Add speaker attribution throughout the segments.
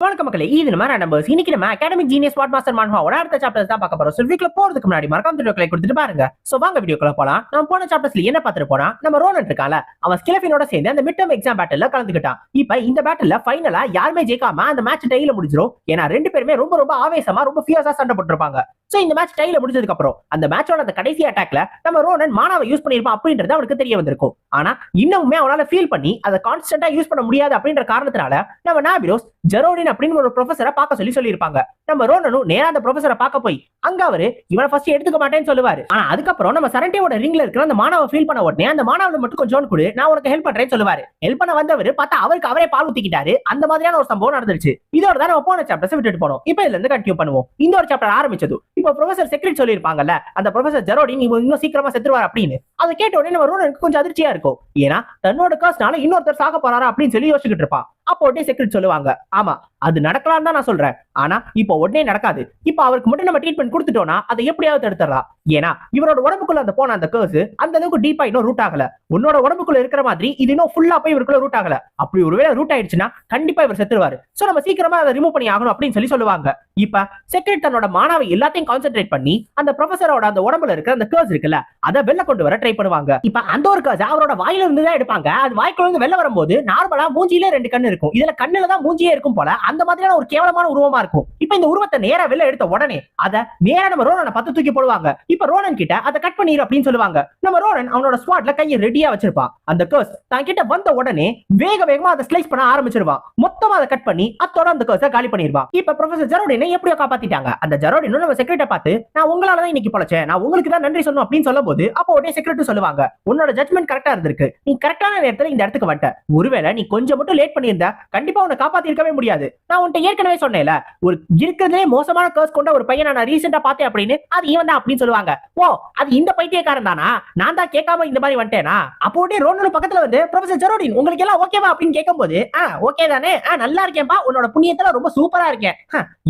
Speaker 1: வணக்கம் மக்களே இது நம்ம நம்பர்ஸ் இன்னைக்கு நம்ம அகாடமிக் ஜீனியஸ் ஸ்பாட் மாஸ்டர் மான்ஹாவோட அடுத்த சாப்டர்ஸ் தான் பார்க்க போறோம். ஸோ வீக்ல போறதுக்கு முன்னாடி மறக்காம வீடியோ கிளை கொடுத்துட்டு பாருங்க. ஸோ வாங்க வீடியோக்குள்ள போலாம். நம்ம போன சாப்டர்ஸ்ல என்ன பார்த்துட்டு போனா நம்ம ரோனன் இருக்கால அவன் ஸ்கிலஃபினோட சேர்ந்து அந்த மிட் டர்ம் எக்ஸாம் பேட்டில் கலந்துக்கிட்டான். இப்போ இந்த பேட்டில் ஃபைனலா யாருமே ஜெயிக்காம அந்த மேட்ச் டைல முடிஞ்சிரும். ஏன்னா ரெண்டு பேருமே ரொம்ப ரொம்ப ஆவேசமா ரொம்ப ஃபியர்ஸா சண்டை போட்டிருப்பாங்க. ஸோ இந்த மேட்ச் டைல முடிஞ்சதுக்கு அப்புறம் அந்த மேட்சோட அந்த கடைசி அட்டாக்ல நம்ம ரோனன் மானாவை யூஸ் பண்ணிருப்பான் அப்படின்றது அவனுக்கு தெரிய வந்திருக்கும். ஆனா இன்னமுமே அவனால ஃபீல் பண்ணி அதை கான்ஸ்டன்டா யூஸ் பண்ண முடியாது அப்படின்ற காரணத்தினால நம்ம நாபிரோஸ் ஜெரோடின் அப்படின்னு ஒரு ப்ரொஃபஸரை பார்க்க சொல்லி சொல்லியிருப்பாங்க. நம்ம ரோனனும் நேரா அந்த ப்ரொஃபஸரை பார்க்க போய் அங்க அவரு இவனை ஃபர்ஸ்ட் எடுத்துக்க மாட்டேன்னு சொல்லுவாரு. ஆனா அதுக்கப்புறம் நம்ம சரண்டியோட ரிங்ல இருக்கிற அந்த மாணவ ஃபீல் பண்ண உடனே அந்த மாணவனை மட்டும் கொஞ்சம் கொடு நான் உனக்கு ஹெல்ப் பண்றேன்னு சொல்லுவாரு. ஹெல்ப் பண்ண வந்தவர் பார்த்தா அவருக்கு அவரே பால் ஊத்திக்கிட்டாரு. அந்த மாதிரியான ஒரு சம்பவம் நடந்துருச்சு. இதோட தான் நம்ம போன சாப்டர்ஸ் விட்டுட்டு போனோம். இப்போ இதுல இருந்து கண்டினியூ பண்ணுவோம். இந்த ஒரு சாப்டர் ஆரம்பிச்சது இப்போ ப்ரொஃபசர் செக்ரெட் சொல்லியிருப்பாங்கல்ல அந்த ப்ரொஃபசர் ஜெரோடின் இவங்க இன்னும் சீக்கிரமா செத்துருவார் அப்படின்னு. அதை கேட்ட உடனே நம்ம ரோனனுக்கு கொஞ்சம் அதிர்ச்சியா இருக்கும். ஏன்னா தன்னோட காசுனால இன்னொருத்தர் சாக போறாரா அப்படின்னு சொல்லி யோசிச்சுக்கிட்டு இருப்பான். அப்போ செக்ரெட் சொல்லுவாங்க. ஆமா அது நடக்கலாம் தான் நான் சொல்றேன். ஆனா இப்போ உடனே நடக்காது. இப்போ அவருக்கு மட்டும் நம்ம ட்ரீட்மெண்ட் கொடுத்துட்டோம்னா அதை எப்படியாவது தடுத்துடலாம். ஏன்னா இவரோட உடம்புக்குள்ள அந்த போன அந்த கேர்ஸ் அந்த அளவுக்கு டீப்பா இன்னும் ரூட் ஆகல. உன்னோட உடம்புக்குள்ள இருக்கிற மாதிரி இது இன்னும் ஃபுல்லா போய் இவருக்குள்ள ரூட் ஆகல. அப்படி ஒருவேளை ரூட் ஆயிடுச்சுன்னா கண்டிப்பா இவர் செத்துருவாரு. சோ நம்ம சீக்கிரமா அதை ரிமூவ் பண்ணி ஆகணும் அப்படின்னு சொல்லி சொல்லுவாங்க. இப்ப செக்ரெட் தன்னோட மாணவை எல்லாத்தையும் கான்சென்ட்ரேட் பண்ணி அந்த ப்ரொஃபஸரோட அந்த உடம்புல இருக்கிற அந்த கேர்ஸ் இருக்குல்ல அதை வெளில கொண்டு வர ட்ரை பண்ணுவாங்க. இப்ப அந்த ஒரு கேர்ஸ் அவரோட வாயில இருந்து தான் எடுப்பாங்க. அது வாய்க்குள்ள இருந்து வெளில வரும்போது நார்மலா மூஞ்சியில ரெண்டு கண்ணு இருக்கும். இதுல கண்ணுல தான் மூஞ்சியே இருக்கும் போல அந்த மாதிரியான ஒரு கேவலமான உருவமா இருக்கும். இப்ப இந்த உருவத்தை நேரா வெளில எடுத்த உடனே அதை நேரா நம்ம ரோனனை பத்து தூக்கி போடுவாங்க. இப்ப ரோனன் கிட்ட அதை கட் பண்ணிரு அப்படின்னு சொல்லுவாங்க. நம்ம ரோனன் அவனோட ஸ்வாட்ல கையை ரெடியா வச்சிருப்பான். அந்த கர்ஸ் தான் கிட்ட வந்த உடனே வேக வேகமா அதை ஸ்லைஸ் பண்ண ஆரம்பிச்சிருவான். மொத்தமா அதை கட் பண்ணி அத்தோட அந்த கர்ஸை காலி பண்ணிருவான். இப்ப ப்ரொஃபசர் ஜெரோடினை எப்படியோ காப்பாத்திட்டாங்க. அந்த ஜெரோடினும் நம்ம செக்ரட்டை பார்த்து நான் உங்களால தான் இன்னைக்கு பழச்சேன். நான் உங்களுக்கு தான் நன்றி சொல்லணும் அப்படின்னு சொல்லும் போது அப்போ உடனே செக்ரட்டரி சொல்லுவாங்க. உன்னோட ஜட்மெண்ட் கரெக்டா இருந்திருக்கு. நீ கரெக்டான நேரத்துல இந்த இடத்துக்கு வந்துட்ட ஒருவேளை நீ கொஞ்சம் மட்டும் லேட் பண்ணியிருந்தா கண்டிப்பா உன்னை காப்பாத்தி இருக்கவே முடியாது. நான் உன்கிட்ட ஏற்கனவே சொன்னேன்ல ஒரு இருக்கிறதுலே மோசமான கர்ஸ் கொண்ட ஒரு பையனை நான் ரீசெண்டா பார்த்தேன் அப்படின்னு அது இவன் தான் அப்படின்னு சொல்லுவாங்க. ஓ அது இந்த பைத்தியக்காரன் தானா? நான் தான் கேட்காம இந்த மாதிரி வந்துட்டேனா? அப்போ உடனே ரோனோட பக்கத்துல வந்து ப்ரொஃபசர் ஜெரோடின் உங்களுக்கு எல்லாம் ஓகேவா அப்படின்னு கேட்கும்போது ஆ ஓகே தானே? ஆ நல்லா இருக்கேன்பா உன்னோட புண்ணியத்துல ரொம்ப சூப்பரா இருக்கேன்.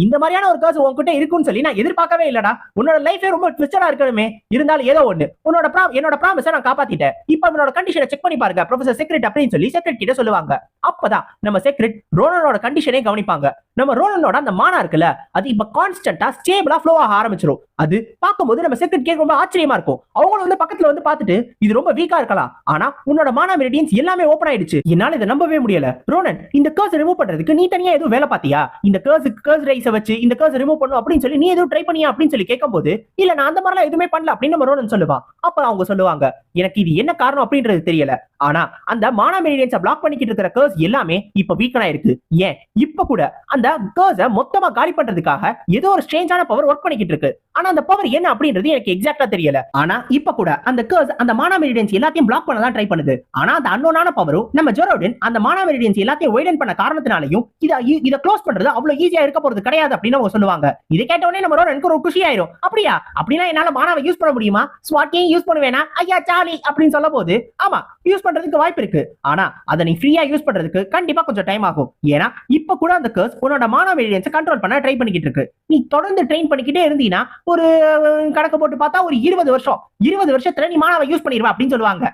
Speaker 1: இந்த மாதிரியான ஒரு கேர்ஸ் உன்கிட்ட இருக்குன்னு சொல்லி நான் எதிர்பார்க்கவே இல்லடா. உன்னோட லைஃபே ரொம்ப ட்விஸ்டரா இருக்கணுமே. இருந்தாலும் ஏதோ ஒண்ணு. உன்னோட ப்ரா என்னோட ப்ராமிஸை நான் காப்பாத்திட்டேன். இப்போ உன்னோட கண்டிஷனை செக் பண்ணி பாருங்க ப்ரொஃபசர் செக்ரெட் அப்படின்னு சொல்லி செக்ரெட் கிட்ட சொல்லுவாங்க. அப்பதான் நம்ம செக்ரெட் ரோனனோட கண்டிஷனே கவனிப்பாங்க. நம்ம ரோனனோட அந்த மானா இருக்குல்ல அது இப்ப கான்ஸ்டன்டா ஸ்டேபிளா ஃப்ளோ ஆக ஆரம்பிச்சிடும் அது பார்க்கும்போது நம்ம செகண்ட் கேக் ரொம்ப ஆச்சரியமா இருக்கும். அவங்களும் வந்து பக்கத்துல வந்து பார்த்துட்டு இது ரொம்ப வீக்கா இருக்கலாம். ஆனா உன்னோட மானா மெரிடியன்ஸ் எல்லாமே ஓபன் ஆயிடுச்சு. என்னால இதை நம்பவே முடியல. ரோனன் இந்த கர்ஸ் ரிமூவ் பண்றதுக்கு நீ தனியா எதுவும் வேலை பாத்தியா இந்த கர்ஸ் கர்ஸ் ரைஸை வச்சு இந்த கர்ஸ் ரிமூவ் பண்ணும் அப்படின்னு சொல்லி நீ எதுவும் ட்ரை பண்ணியா அப்படின்னு சொல்லி கேட்கும்போது இல்ல நான் அந்த மாதிரிலாம் எதுவுமே பண்ணல அப்படின்னு நம்ம ரோனன் சொல்லுவான். அப்ப அவங்க சொல்லுவாங்க எனக்கு இது என்ன காரணம்? அப்படின்றது தெரியல. ஆனா அந்த மானா மெரிடியன்ஸை பிளாக் பண்ணிக்கிட்டு இருக்கிற கர்ஸ் எல்லாமே இப்ப வீக்கனா இருக்கு ஏன்? இப்ப கூட அந்த கர்ஸை மொத்தமா காலி பண்றதுக்காக ஏதோ ஒரு ஸ்ட்ரேஞ்சான பவர் ஒர்க் பண்ணிக்கிட்டு இருக்கு. ஆனா அந்த பவர் என்ன அப்படின்றது எனக்கு எக்ஸாக்ட்டா தெரியல. ஆனா இப்ப கூட அந்த கர்ஸ் அந்த மானா மெரிடியன்ஸ் எல்லாத்தையும் பிளாக் பண்ண தான் ட்ரை பண்ணுது. ஆனா அந்த அன்னோனான பவரும் நம்ம ஜெரோடின் அந்த மானா மெரிடியன்ஸ் எல்லாத்தையும் வைடன் பண்ண காரணத்தினாலையும் இத இதை க்ளோஸ் பண்றது அவ்வளவு ஈஸியா இருக்க போறது கிடையாது அப்படின்னு அவங்க சொல்லுவாங்க. இதை கேட்ட உடனே நம்ம எனக்கு ஒரு குஷி ஆயிரும். அப்படியா? அப்படின்னா என்னால மானாவை யூஸ் பண்ண முடியுமா? ஸ்வாட்டையும் யூஸ் பண்ணுவேனா? ஐயா சாலி அப்படின்னு சொல்ல போது ஆமா யூஸ் பண்றதுக்கு வாய்ப்பு இருக்கு. ஆனா அதை நீ ஃப்ரீயா யூஸ் பண்றதுக்கு கண்டிப்பா கொஞ்சம் டைம் ஆகும். ஏன்னா இப்ப கூட அந்த கர்ஸ் உன்னோட மானா மெரிடியன்ஸை கண்ட்ரோல் பண்ண ட்ரை பண்ணிக்கிட்டு இருக்கு. நீ தொடர்ந்து ட்ரெயின் பண்ணிக்கிட்டே இருந்தீங்கன்னா ஒரு கணக்கு போட்டு பார்த்தா ஒரு இருபது வருஷம். இருபது வருஷத்துல நீ மானாவை யூஸ் பண்ணிடுவா அப்படின்னு சொல்லுவாங்க.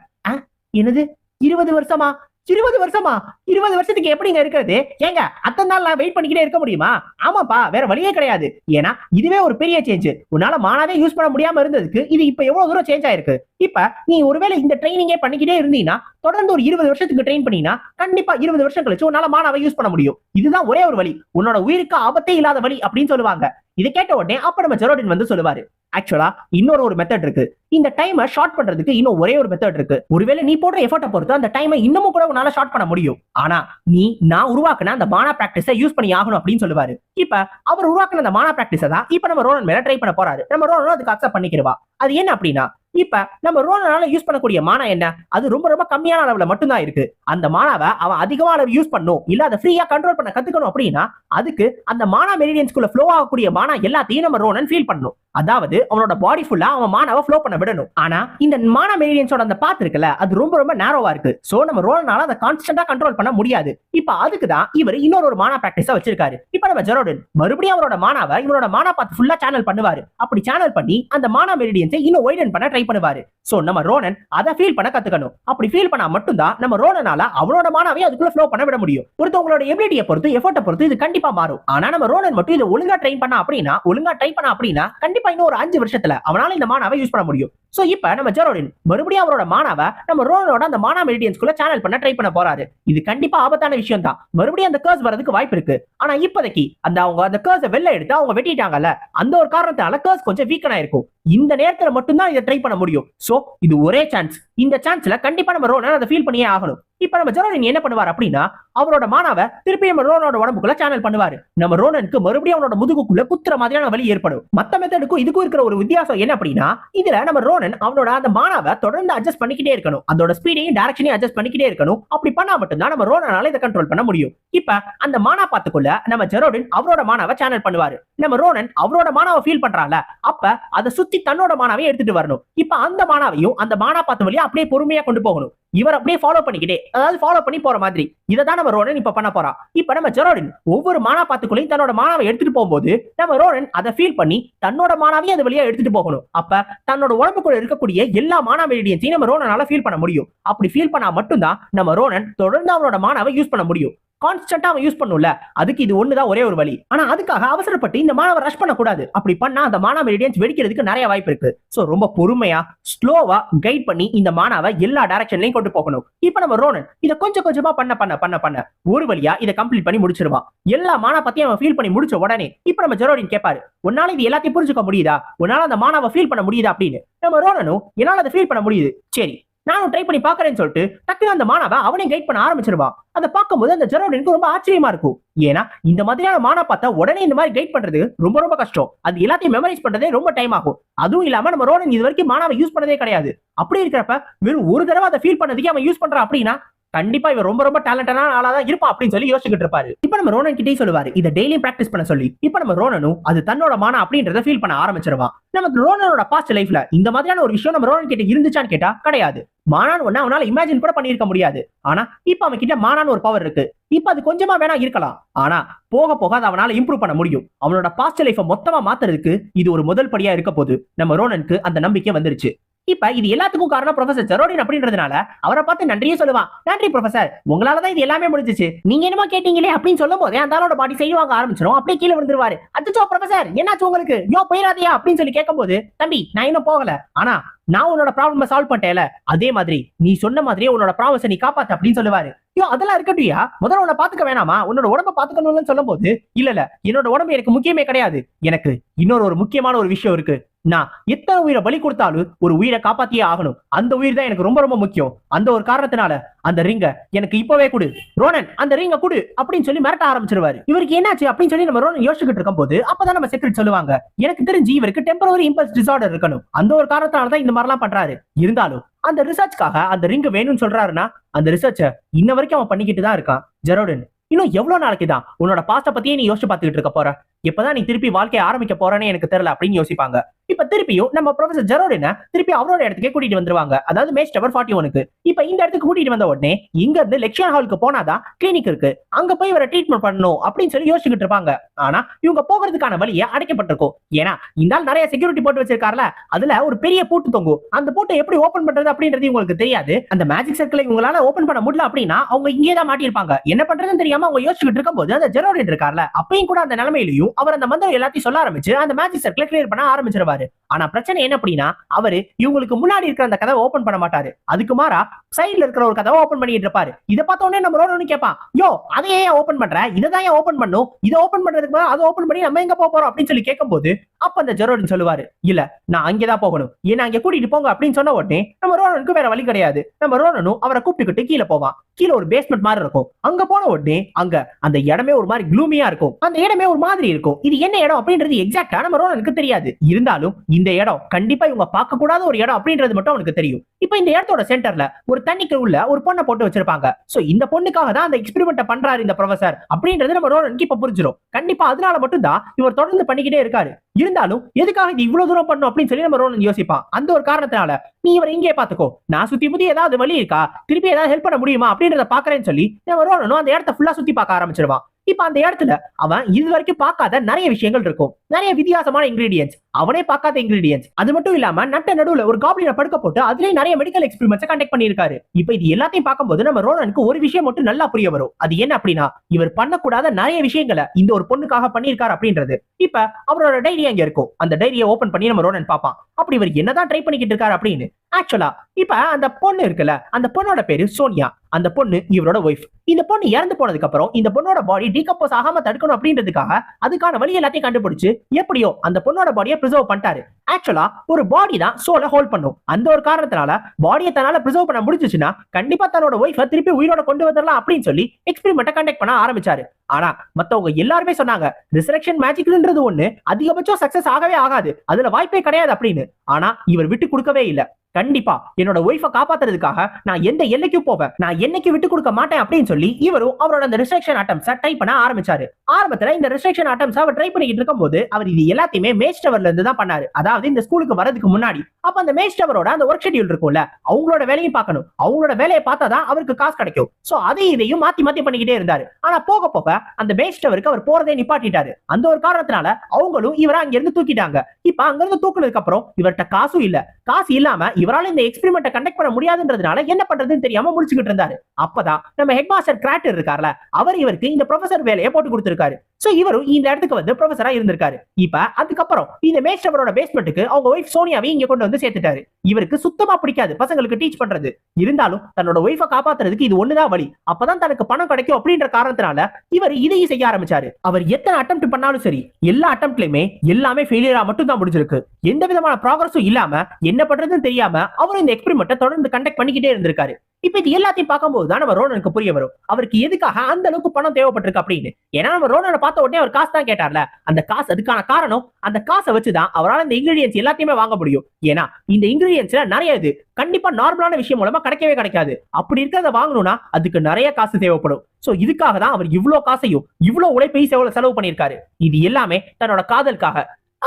Speaker 1: என்னது? இருபது வருஷமா? இருபது வருஷமா? இருபது வருஷத்துக்கு எப்படிங்க இருக்கிறது? ஏங்க அத்தனை நாள் நான் வெயிட் பண்ணிக்கிட்டே இருக்க முடியுமா? ஆமாப்பா வேற வழியே கிடையாது. ஏன்னா இதுவே ஒரு பெரிய சேஞ்ச் உன்னால மானாவே யூஸ் பண்ண முடியாம இருந்ததுக்கு இது இப்ப எவ்வளவு தூரம் சேஞ்ச் ஆயிருக்கு? இப்ப நீ ஒருவேளை இந்த ட்ரைனிங்கே பண்ணிக்கிட்டே இருந்தீங்கன்னா தொடர்ந்து ஒரு இருபது வருஷத்துக்கு ட்ரெயின் பண்ணினா கண்டிப்பா இருபது வருஷம் கழிச்சு உன்னால மானாவை யூஸ் பண்ண முடியும். இதுதான் ஒரே ஒரு வழி. உன்னோட உயிருக்கு ஆபத்தே இல்லாத வழி அப்படின்னு சொல்லுவாங்க. இதை கேட்ட உடனே அப்ப நம்ம ஜெரோடின் வந்து சொல்லுவாரு. ஆக்சுவலா இன்னொரு ஒரு மெத்தட் இருக்கு. இந்த டைமை ஷார்ட் பண்றதுக்கு இன்னும் ஒரே ஒரு மெத்தட் இருக்கு. ஒருவேளை நீ போடுற எஃபர்ட்டை பொறுத்து அந்த டைமை இன்னமும் கூட உன்னால ஷார்ட் பண்ண முடியும். ஆனா நீ நான் உருவாக்குன அந்த மானா பிராக்டிஸை யூஸ் பண்ணி ஆகணும் அப்படின்னு சொல்லுவாரு. இப்ப அவர் உருவாக்குன அந்த மானா பிராக்டிஸை தான் இப்ப நம்ம ரோலன் மேல ட்ரை பண்ண போறாரு. நம்ம ரோனனும் அதுக்கு அக்செப்ட் பண்ணிக்கிறவா. அது என்ன அப்படின்னா இப்ப நம்ம ரோனனால யூஸ் பண்ணக்கூடிய மானா என்ன? அது ரொம்ப ரொம்ப கம்மியான அளவுல மட்டும்தான் இருக்கு. அந்த மானாவை அவன் அதிகமா அளவு யூஸ் பண்ணும். இல்ல அதை ஃப்ரீயா கண்ட்ரோல் பண்ண கத்துக்கணும் அப்படின்னா அதுக்கு அந்த மானா மெரிடியன்ஸ்குள்ள ஃப்ளோ ஆகக்கூடிய மானா எல்லாத்தையும் நம்ம ரோனன் ஃபீல் பண்ணும் அதாவது அவனோட பாடி ஃபுல்லா அவன் மானாவை ஃப்ளோ பண்ண விடணும். ஆனா இந்த மானா மெரிடியன்ஸோட அந்த பாத் இருக்குல்ல அது ரொம்ப ரொம்ப நேரோவா இருக்கு. சோ நம்ம ரோலனால அதை கான்ஸ்டன்டா கண்ட்ரோல் பண்ண முடியாது. இப்ப அதுக்கு தான் இவர் இன்னொரு ஒரு மானா பிராக்டிஸா வச்சிருக்காரு. இப்ப நம்ம ஜெரோடன் மறுபடியும் அவரோட மானாவை இவரோட மானா பாத் ஃபுல்லா சேனல் பண்ணுவாரு. அப்படி சேனல் பண்ணி அந்த மானா மெரிடியன்ஸை இன்னும் ஒய்டன் பண்ண ட்ரை பண்ணுவாரு. சோ நம்ம ரோனன் அதை ஃபீல் பண்ண கத்துக்கணும். அப்படி ஃபீல் பண்ணா மட்டும்தான் நம்ம ரோனனால அவனோட மானாவே அதுக்குள்ள ஃப்ளோ பண்ண விட முடியும். ஒருத்தவங்களோட எபிலிட்டியை பொறுத்து எஃபர்ட்டை பொறுத்து இது கண்டிப்பா மாறும். ஆனா நம்ம ரோனன் மட்டும் இதை ஒழுங்கா ட்ரெயின் பண்ணா அப்படின்னா ஒழுங்கா ட்ரை பண்ணா அப்படின்னா கண்டிப்பா இன்னும் ஒரு அஞ்சு வருஷத்துல அவனால இந்த மானாவை யூஸ் பண்ண முடியும். சோ இப்ப நம்ம ஜெரோடின் மறுபடியும் அவரோட மானாவை நம்ம ரோனோட அந்த மானா மெடிடியன்ஸ்குள்ள சேனல் பண்ண ட்ரை பண்ண போறாரு. இது கண்டிப்பா ஆபத்தான விஷயம் தான் மறுபடியும் அந்த கேர்ஸ் வரதுக்கு வாய்ப்பு இருக்கு. ஆனா இப்போதைக்கு அந்த அவங்க அந்த கேர்ஸை வெளில எடுத்து அவங்க வெட்டிட்டாங்கல்ல அந்த ஒரு காரணத்தால கேர்ஸ் கொஞ்சம் வீக்கன் ஆயிருக்கும். இந்த நேரத்துல மட்டும்தான் இதை ட்ரை பண்ண முடியும். சோ இது ஒரே சான்ஸ் இந்த சான்ஸ்ல கண்டிப்பா நம்ம ரோனன் அதை ஃபீல் பண்ணியே ஆகணும். இப்ப நம்ம ஜெரோடின் என்ன பண்ணுவார் அப்படின்னா அவரோட மானாவை திருப்பி நம்ம ரோனோட உடம்புக்குள்ள சேனல் பண்ணுவாரு. நம்ம ரோனனுக்கு மறுபடியும் அவனோட முதுகுக்குள்ள குத்துற மாதிரியான வழி ஏற்படும். மத்த மெத்தடுக்கும் இதுக்கும் இருக்கிற ஒரு வித்தியாசம் என்ன அப்படின்னா இதுல நம்ம ரோனன் அவனோட அந்த மானாவை தொடர்ந்து அட்ஜஸ்ட் பண்ணிக்கிட்டே இருக்கணும். அதோட ஸ்பீடையும் டைரக்ஷனையும் அட்ஜஸ்ட் பண்ணிக்கிட்டே இருக்கணும். அப்படி பண்ணா மட்டும்தான் நம்ம ரோனனால இதை கண்ட்ரோல் பண்ண முடியும். இப்ப அந்த மானா பாத்துக்குள்ள நம்ம ஜெரோடின் அவரோட மானாவை சேனல் பண்ணுவாரு. நம்ம ரோனன் அவரோட மானாவை ஃபீல் பண்றான்ல. அப்ப அதை சுத்தி தன்னோட மானாவை எடுத்துட்டு வரணும். இப்ப அந்த மானாவையும் அந்த மாணா பார்த்த வழியா அப்படியே பொறுமையா கொண்டு போகணும். இவர் அப்படியே ஃபாலோ பண்ணிக்கிட்டே அதாவது ஃபாலோ பண்ணி போற மாதிரி. இதை தான் நம்ம ரோனன் இப்ப பண்ண போறான் இப்ப நம்ம ஜெரோடின் ஒவ்வொரு மானா பாத்துக்குள்ளையும் தன்னோட மாணவை எடுத்துட்டு போகும்போது நம்ம ரோனன் அதை ஃபீல் பண்ணி தன்னோட மானாவையும் அது வழியா எடுத்துட்டு போகணும். அப்ப தன்னோட உடம்புக்குள்ள இருக்கக்கூடிய எல்லா மானா மெரிடியன்ஸையும் நம்ம ரோனனால ஃபீல் பண்ண முடியும். அப்படி ஃபீல் பண்ணா மட்டும்தான் நம்ம ரோனன் தொடர்ந்து அவனோட மானாவை யூஸ் பண்ண முடியும். கான்ஸ்டன்டா அவன் யூஸ் பண்ணும்ல. அதுக்கு இது ஒண்ணுதான் ஒரே ஒரு வழி. ஆனா அதுக்காக அவசரப்பட்டு இந்த மாணவர் ரஷ் பண்ணக்கூடாது. அப்படி பண்ணா அந்த மாணவ மெரிடியன்ஸ் வெடிக்கிறதுக்கு நிறைய வாய்ப்பு இருக்கு. ஸோ ரொம்ப பொறுமையா ஸ்லோவா கைட் பண்ணி இந்த மாணவ எல்லா டைரக்ஷன்லையும் கொண்டு போகணும். இப்ப நம்ம ரோனன் இதை கொஞ்சம் கொஞ்சமா பண்ண பண்ண பண்ண பண்ண. ஒரு வழியா இதை கம்ப்ளீட் பண்ணி முடிச்சிருவான். எல்லா மாணவ பத்தியும் அவன் ஃபீல் பண்ணி முடிச்ச உடனே இப்ப நம்ம ஜெரோடின் கேட்பாரு உன்னால இது எல்லாத்தையும் புரிஞ்சுக்க முடியுதா? உன்னால அந்த மாணவ ஃபீல் பண்ண முடியுதா? அப்படின்னு. நம்ம ரோனனும் என்னால அதை ஃபீல் பண்ண முடியுது. சரி நானும் ட்ரை பண்ணி பாக்குறேன்னு சொல்லிட்டு டக்குனு அந்த மாணவ அவனையும் கைட் பண்ண ஆரம்பிச்சிருவான் அதை பார்க்கும்போது அந்த ஜெரோடினுக்கு ரொம்ப ஆச்சரியமா இருக்கும் ஏன்னா இந்த மாதிரியான மானா பார்த்தா உடனே இந்த மாதிரி கைட் பண்றது ரொம்ப ரொம்ப கஷ்டம். அது எல்லாத்தையும் மெமரைஸ் பண்றதே ரொம்ப டைம் ஆகும். அதுவும் இல்லாம நம்ம ரோடன் இது வரைக்கும் மானாவை யூஸ் பண்ணதே கிடையாது. அப்படி இருக்கிறப்ப வெறும் ஒரு தடவை அதை ஃபீல் பண்ணதுக்கே அவன் யூஸ் பண்றான் அப்படின்னா கண்டிப்பா இவன் ரொம்ப ரொம்ப டேலண்டான ஆளா தான் இருப்பான் அப்படின்னு சொல்லி யோசிச்சுட்டு இருப்பாரு. இப்ப நம்ம ரோனன் கிட்டே சொல்லுவாரு. இதை டெய்லியும் பிராக்டிஸ் பண்ண சொல்லி. இப்ப நம்ம ரோனனும் அது தன்னோட மானா அப்படின்றத ஃபீல் பண்ண ஆரம்பிச்சிருவான் நமக்கு ரோனனோட பாஸ்ட் லைஃப்ல இந்த மாதிரியான ஒரு விஷயம் நம்ம ரோனன் கிட்ட இருந்துச்சான்னு கேட்டா கிடையாது. மானான் ஒண்ணு அவனால இமேஜின் கூட பண்ணியிருக்க முடியாது. ஆனா இப்ப அவன் கிட்ட மானான் ஒரு பவர் இருக்கு. இப்ப அது கொஞ்சமா வேணா இருக்கலாம். ஆனா போக போக அதை அவனால இம்ப்ரூவ் பண்ண முடியும். அவனோட பாஸ்ட் லைஃபை மொத்தமா மாத்துறதுக்கு இது ஒரு முதல் படியா இருக்க போது நம்ம ரோனனுக்கு அந்த நம்பிக்கை வந்துருச்சு. இப்ப இது எல்லாத்துக்கும் காரணம் ப்ரொஃபசர் ஜெரோடின் அப்படின்றதுனால அவரை பார்த்து நன்றியே சொல்லுவான். நன்றி ப்ரொஃபசர் உங்களாலதான் இது எல்லாமே முடிஞ்சிச்சு. நீங்க என்னமா கேட்டீங்களே அப்படின்னு சொல்லும் போதே அந்த ஆளோட பாடி செய்வாங்க ஆரம்பிச்சிடும் அப்படியே கீழே விழுந்துருவாரு. அச்சோ ப்ரொஃபசர் என்னாச்சு உங்களுக்கு? யோ போயிடாதையா அப்படின்னு சொல்லி கேட்கும்போது தம்பி நான் இன்னும் போகல. ஆனா நான் உன்னோட ப்ராப்ளம் சால்வ் பண்ணிட்டேல அதே மாதிரி நீ சொன்ன மாதிரியே உன்னோட ப்ராமிஸை நீ காப்பாத்து அப்படின்னு சொல்லுவாரு. யோ அதெல்லாம் இருக்கட்டும்யா முதல்ல உன்னை பாத்துக்க வேணாமா? உன்னோட உடம்ப பாத்துக்கணும்னு சொல்லும் போது இல்ல இல்ல என்னோட உடம்பு எனக்கு முக்கியமே கிடையாது. எனக்கு இன்னொரு ஒரு முக்கியமான ஒரு விஷயம் இருக்கு. நான் எத்தனை உயிரை பலி கொடுத்தாலும் ஒரு உயிரை காப்பாத்தியே ஆகணும். அந்த உயிர் தான் எனக்கு ரொம்ப ரொம்ப முக்கியம். அந்த ஒரு காரணத்தினால அந்த ரிங்க எனக்கு இப்பவே கொடு. ரோனன் அந்த ரிங்க கொடு அப்படின்னு சொல்லி மிரட்ட ஆரம்பிச்சிருவாரு. இவருக்கு என்னாச்சு அப்படின்னு சொல்லி நம்ம ரோனன் யோசிச்சுட்டு இருக்கும் போது அப்பதான் நம்ம செக்ரெட் சொல்லுவாங்க. எனக்கு தெரிஞ்சு இவருக்கு டெம்பரரி இம்பல்ஸ் டிசார்டர் இருக்கணும். அந்த ஒரு காரணத்தினால தான் இந்த மாதிரிலாம் பண்றாரு. இருந்தாலும் அந்த ரிசர்ச்காக அந்த ரிங்க வேணும்னு சொல்றாருன்னா அந்த ரிசர்ச்சை இன்ன வரைக்கும் அவன் பண்ணிக்கிட்டு தான் இருக்கான். ஜெரோடன் இன்னும் எவ்வளவு நாளைக்கு தான் உன்னோட பாஸ்ட பத்தியே நீ யோசிச்சு பார்த்துக்கிட்டு இருக்க போற? எப்பதான் நீ திருப்பி வாழ்க்கையை ஆரம்பிக்க போறேன்னு எனக்கு தெரியல அப்படின்னு யோசிப்பாங்க. இப்ப திருப்பியும் நம்ம ப்ரொஃபசர் ஜெரோடின திருப்பி அவரோட இடத்துக்கே கூட்டிட்டு வந்துருவாங்க. அதாவது மேட்ச் டவர் ஃபார்ட்டி ஒனுக்கு இப்ப இந்த இடத்துக்கு கூட்டிட்டு வந்த உடனே இங்க இருந்து லெக்ஷன் ஹாலுக்கு போனாதான் கிளினிக் இருக்கு. அங்க போய் இவரை ட்ரீட்மெண்ட் பண்ணணும் அப்படின்னு சொல்லி யோசிச்சுட்டு இருப்பாங்க. ஆனா இவங்க போகிறதுக்கான வழியை அடைக்கப்பட்டிருக்கும். ஏன்னா இந்த ஆள் நிறைய செக்யூரிட்டி போட்டு வச்சிருக்காருல அதுல ஒரு பெரிய பூட்டு தொங்கும். அந்த பூட்டை எப்படி ஓபன் பண்றது அப்படின்றது உங்களுக்கு தெரியாது. அந்த மேஜிக் சர்க்கிளை இவங்களால ஓபன் பண்ண முடியல அப்படின்னா அவங்க இங்கே தான் மாட்டியிருப்பாங்க. என்ன பண்றதுன்னு தெரியாம அவங்க யோசிக்கிட்டு இருக்கும் போது அந்த ஜெரோடின் இருக்கார்ல அப்பயும் கூட அந்த நிலைமையிலையும் அவர் அந்த மந்திரம் எல்லாத்தையும் சொல்ல ஆரம்பிச்சு அந்த மேஜிக் சர்க்கிளை கிளியர் பண்ண ஆரம்பிச்சிருவாரு. ஆனா பிரச்சனை என்ன அப்படின்னா அவரு இவங்களுக்கு முன்னாடி இருக்கிற அந்த கதவை ஓபன் பண்ண மாட்டாரு. அதுக்கு மாறா சைடுல இருக்கிற ஒரு கதவை ஓபன் பண்ணிட்டு இருப்பாரு. இதை பார்த்த உடனே நம்ம ரோடு கேட்பான் யோ அதை ஏன் ஓபன் பண்ற? இதை தான் ஏன் ஓபன் பண்ணும்? இதை ஓபன் பண்றதுக்கு அதை ஓபன் பண்ணி நம்ம எங்க போக போறோம்? அப்படின்னு சொல்லி கேட்கும்போது அப்ப அந்த ஜெரோடன் சொல்லுவாரு இல்ல நான் அங்கேதான் போகணும். ஏன்னா அங்க கூட்டிட்டு போங்க அப்படின்னு சொன்ன உடனே நம்ம ரோனனுக்கு வேற வழி கிடையாது. நம்ம ரோனனும் அவரை கூப்பிட்டுக்கிட்டு கீழே போவான். கீழே ஒரு பேஸ்மெண்ட் மாதிரி இருக்கும். அங்க போன உடனே அங்க அந்த இடமே ஒரு மாதிரி க்ளூமியா இருக்கும். அந்த இடமே ஒரு மாதிரி இருக்கும். இது என்ன இடம் அப்படின்றது எக்ஸாக்டா நம்ம எனக்கு தெரியாது. இருந்தாலும் இந்த இடம் கண்டிப்பா இவங்க பார்க்க கூடாத ஒரு இடம் அப்படின்றது மட்டும் அவனுக்கு தெரியும். இப்போ இந்த இடத்தோட சென்டர்ல ஒரு தண்ணிக்கு உள்ள ஒரு பொண்ணை போட்டு வச்சிருப்பாங்க. சோ இந்த பொண்ணுக்காக தான் அந்த எக்ஸ்பெரிமெண்ட் பண்றாரு இந்த ப்ரொஃபசர் அப்படின்றது நம்ம ரோலனுக்கு இப்ப புரிஞ்சிடும் கண்டிப்பா அதனால மட்டும் தான் இவர் தொடர்ந்து பண்ணிக்கிட்டே இருக்காரு. இருந்தாலும் எதுக்காக இது இவ்வளவு தூரம் பண்ணும் அப்படின்னு சொல்லி நம்ம ரோலன் யோசிப்பான். அந்த ஒரு காரணத்தினால நீ இவரை இங்கே பாத்துக்கோ. நான் சுத்தி முத்தி ஏதாவது வழி இருக்கா? திருப்பி ஏதாவது ஹெல்ப் பண்ண முடியுமா? அப்படின்றத பாக்குறேன்னு சொல்லி நம்ம ரோலனும் அந்த இடத்த ஃபுல்லா சுத்தி பார்க்க ஆரம்பிச்சிருவான். இப்ப அந்த இடத்துல அவன் இது வரைக்கும் பார்க்காத நிறைய விஷயங்கள் இருக்கும். நிறைய வித்தியாசமான இன்கிரீடியன்ஸ் அவனே பார்க்காத இன்கிரீடியன்ஸ் அது மட்டும் இல்லாம நட்ட நடுவுல ஒரு காப்ளின படுக்க போட்டு அதுலயே நிறைய மெடிக்கல் எக்ஸ்பெரிமெண்ட்ஸ் கண்டக்ட் பண்ணியிருக்காரு. இப்ப இது எல்லாத்தையும் பார்க்கும்போது நம்ம ரோனனுக்கு ஒரு விஷயம் மட்டும் நல்லா புரிய வரும். அது என்ன அப்படின்னா இவர் பண்ணக்கூடாத நிறைய விஷயங்களை இந்த ஒரு பொண்ணுக்காக பண்ணியிருக்காரு அப்படின்றது. இப்ப அவரோட டைரி அங்க இருக்கும். அந்த டைரியை ஓபன் பண்ணி நம்ம ரோனன் பார்ப்பான். அப்படி இவர் என்னதான் ட்ரை பண்ணிக்கிட்டு இருக்காரு அப்படின்னு ஆக்சுவலா இப்ப அந்த பொண்ணு இருக்குல்ல அந்த பொண்ணோட பேரு சோனியா. அந்த பொண்ணு இவரோட ஒய்ஃப் இந்த பொண்ணு இறந்து போனதுக்கு அப்புறம் இந்த பொண்ணோட பாடி டீகம்போஸ் ஆகாம தடுக்கணும் அப்படின்றதுக்காக அதுக்கான வழி எல்லாத்தையும் கண்டுபிடிச்சு எப்படியோ அந்த பொண்ணோட பாடியை ப்ரிசர்வ் பண்ணிட்டாரு. ஆக்சுவலா ஒரு பாடி தான் சோலை ஹோல்ட் பண்ணும். அந்த ஒரு காரணத்தினால பாடியை தன்னால ப்ரிசர்வ் பண்ண முடிஞ்சிச்சுன்னா கண்டிப்பா தன்னோட ஒய்ஃபை திருப்பி உயிரோட கொண்டு வந்துடலாம் அப்படின்னு சொல்லி எக்ஸ்பெரிமெண்ட்டை கண்டக்ட் பண்ண ஆரம்பிச்சாரு. ஆனா மத்தவங்க எல்லாருமே சொன்னாங்க ரிசரக்ஷன் மேஜிக்ன்றது ஒண்ணு அதிகபட்சம் சக்சஸ் ஆகவே ஆகாது. அதுல வாய்ப்பே கிடையாது அப்படின்னு. ஆனா இவர் விட்டு கொடுக்கவே இல்லை. கண்டிப்பா என்னோட ஒய்ஃபை காப்பாத்துறதுக்காக நான் எந்த எல்லைக்கும் போவேன்? நான் என்னைக்கு விட்டு கொடுக்க மாட்டேன் அப்படின்னு சொல்லி இவரும் அவரோட அந்த ரிஸ்ட்ரக்ஷன் அட்டம்ஸ் ட்ரை பண்ண ஆரம்பிச்சாரு. ஆரம்பத்துல இந்த ரிஸ்ட்ரக்ஷன் அட்டம்ஸ் அவர் ட்ரை பண்ணிக்கிட்டு இருக்கும்போது அவர் இது எல்லாத்தையுமே மேஜ் டவர்ல இருந்து தான் பண்ணாரு. அதாவது இந்த ஸ்கூலுக்கு வரதுக்கு முன்னாடி. அப்ப அந்த மேஜ் டவரோட அந்த ஒர்க் ஷெட்யூல் இருக்கும்ல அவங்களோட வேலையும் பார்க்கணும். அவங்களோட வேலையை பார்த்தா தான் அவருக்கு காசு கிடைக்கும். சோ அதையும் இதையும் மாத்தி மாத்தி பண்ணிக்கிட்டே இருந்தாரு. ஆனா போக போக அந்த மேஜ் டவருக்கு அவர் போறதே நிப்பாட்டிட்டாரு. அந்த ஒரு காரணத்தினால அவங்களும் இவரை அங்கிருந்து தூக்கிட்டாங்க. இப்ப அங்கிருந்து தூக்குனதுக்கு அப்புறம் இவர்கிட்ட காசும் இல்ல. காசு இல்லாம இவரால இந்த எக்ஸ்பெரிமெண்ட்டை கண்டக்ட் பண்ண முடியாதுன்றதுனால என்ன பண்றதுன்னு தெரியாம முடிச்சுக்கிட்டு இருந்தாரு. அப்பதான் நம்ம ஹெட் மாஸ்டர் கிராட்டர் இருக்கார்ல அவர் இவருக்கு இந்த ப்ரொஃபசர் வேலையை போட்டு கொடுத்திருக்காரு. சோ இவரும் இந்த இடத்துக்கு வந்து ப்ரொஃபஸரா இருந்திருக்காரு. இப்ப அதுக்கப்புறம் இந்த மேஸ்டவரோட பேஸ்மெண்ட்டுக்கு அவங்க ஒய்ஃப் சோனியாவை இங்க கொண்டு வந்து சேர்த்துட்டாரு. இவருக்கு சுத்தமா பிடிக்காது. பசங்களுக்கு டீச் பண்றது. இருந்தாலும் தன்னோட ஒய்ஃபை காப்பாத்துறதுக்கு இது ஒண்ணுதான் வழி. அப்பதான் தனக்கு பணம் கிடைக்கும் அப்படின்ற காரணத்தினால இவர் இதையும் செய்ய ஆரம்பிச்சாரு. அவர் எத்தனை அட்டம் பண்ணாலும் சரி எல்லா அட்டம்ப்ட்லயுமே எல்லாமே ஃபெயிலியரா மட்டும் தான் முடிஞ்சிருக்கு. எந்த விதமான ப்ராக்ரஸும் இல்லாம என்ன பண்றதுன்னு தெரியாம அவர் இந்த எக்ஸ்பெரிமெண்ட்டை தொடர்ந்து கண்டக்ட் பண்ணிக்கிட்டே இருந்திருக்காரு. இப்ப இது எல்லாத்தையும் பார்க்கும்போது தான் நம்ம ரோனனுக்கு புரிய வரும். அவருக்கு எதுக்காக அந்த அளவுக்கு பணம் தேவைப்பட்டிருக்கு அப்படின்னு. ஏன்னா நம்ம ரோனனை பார்த்த உடனே அவர் காசு தான் கேட்டார்ல. அந்த காசு அதுக்கான காரணம் அந்த காசை வச்சுதான் அவரால் இந்த இன்கிரீடியன்ஸ் எல்லாத்தையுமே வாங்க முடியும். ஏன்னா இந்த இன்கிரீடியன்ஸ்ல நிறைய இது கண்டிப்பா நார்மலான விஷயம் மூலமா கிடைக்கவே கிடைக்காது. அப்படி இருக்கிறத வாங்கணும்னா அதுக்கு நிறைய காசு தேவைப்படும். சோ இதுக்காக தான் அவர் இவ்வளவு காசையும் இவ்வளவு உழைப்பையும் செலவு செலவு பண்ணியிருக்காரு. இது எல்லாமே தன்னோட காதலுக்காக.